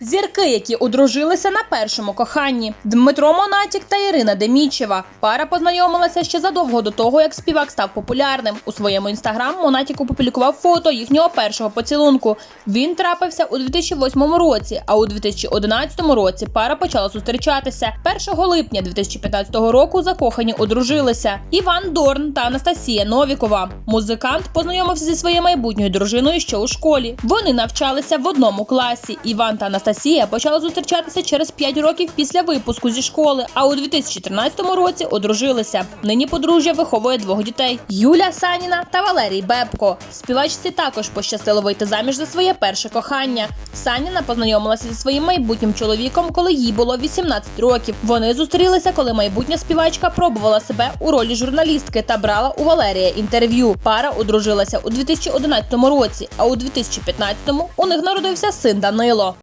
Зірки, які одружилися на першому коханні, Дмитро Монатік та Ірина Демічева. Пара познайомилася ще задовго до того, як співак став популярним. У своєму інстаграм Монатік опублікував фото їхнього першого поцілунку. Він трапився у 2008 році, а у 2011 році пара почала зустрічатися. 1 липня 2015 року закохані одружилися. Іван Дорн та Анастасія Новікова. Музикант познайомився зі своєю майбутньою дружиною ще у школі. Вони навчалися в одному класі. Іван та Анастасія почали зустрічатися через 5 років після випуску зі школи. А у 2013 році одружилися. Нині подружжя виховує двох дітей: Юля Саніна та Валерій Бебко. Співачці також пощастило вийти заміж за своє перше кохання. Саніна познайомилася зі своїм майбутнім чоловіком, коли їй було 18 років. Вони зустрілися, коли майбутня співачка пробувала себе у ролі журналістки та брала у Валерія інтерв'ю. Пара одружилася у 2011 році, а у 2015 у них народився син Данило.